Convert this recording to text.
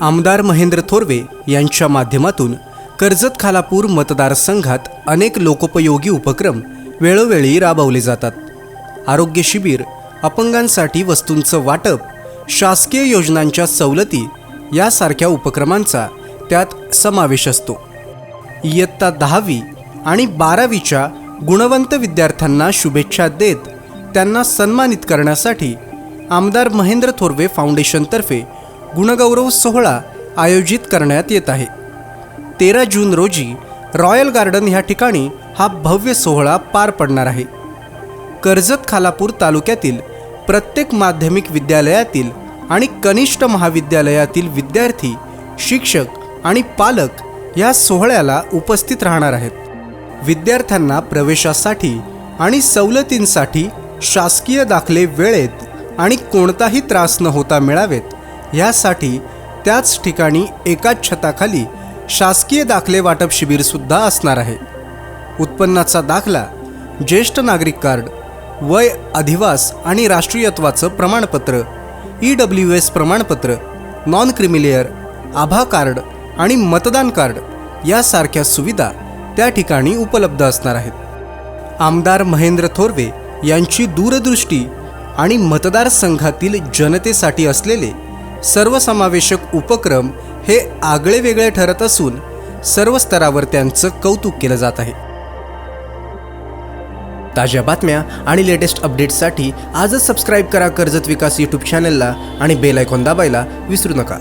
आमदार महेंद्र थोरवे यांच्या माध्यमातून कर्जत खालापूर मतदारसंघात अनेक लोकोपयोगी उपक्रम वेळोवेळी राबवले जातात. आरोग्य शिबिर अपंगांसाठी वस्तूंचं वाटप शासकीय योजनांच्या सवलती यासारख्या उपक्रमांचा त्यात समावेश असतो. इयत्ता दहावी आणि बारावीच्या गुणवंत विद्यार्थ्यांना शुभेच्छा देत त्यांना सन्मानित करण्यासाठी आमदार महेंद्र थोरवे फाउंडेशनतर्फे गुणगौरव सोहळा आयोजित करण्यात येत आहे. तेरा जून रोजी रॉयल गार्डन ह्या ठिकाणी हा भव्य सोहळा पार पडणार आहे. कर्जत खालापूर तालुक्यातील प्रत्येक माध्यमिक विद्यालयातील आणि कनिष्ठ महाविद्यालयातील विद्यार्थी शिक्षक आणि पालक या सोहळ्याला उपस्थित राहणार आहेत. विद्यार्थ्यांना प्रवेशासाठी आणि सवलतींसाठी शासकीय दाखले वेळेत आणि कोणताही त्रास न होता मिळावेत ह्यासाठी त्याच ठिकाणी एकाच छताखाली शासकीय दाखले वाटप शिबिरसुद्धा असणार आहे. उत्पन्नाचा दाखला ज्येष्ठ नागरिक कार्ड वय अधिवास आणि राष्ट्रीयत्वाचं प्रमाणपत्र ई डब्ल्यू एस प्रमाणपत्र नॉन क्रिमिलेअर आभा कार्ड आणि मतदान कार्ड यासारख्या सुविधा त्या ठिकाणी उपलब्ध असणार आहेत. आमदार महेंद्र थोरवे यांची दूरदृष्टी आणि मतदारसंघातील जनतेसाठी असलेले सर्वसमावेशक उपक्रम हे आगळे वेगळे ठरत असून सर्व स्तरावर त्यांचं कौतुक केलं जात आहे. ताज्या बातम्या आणि लेटेस्ट अपडेट्ससाठी आजच सबस्क्राईब करा कर्जत विकास यूट्यूब चॅनलला आणि बेल आयकॉन दाबायला विसरू नका.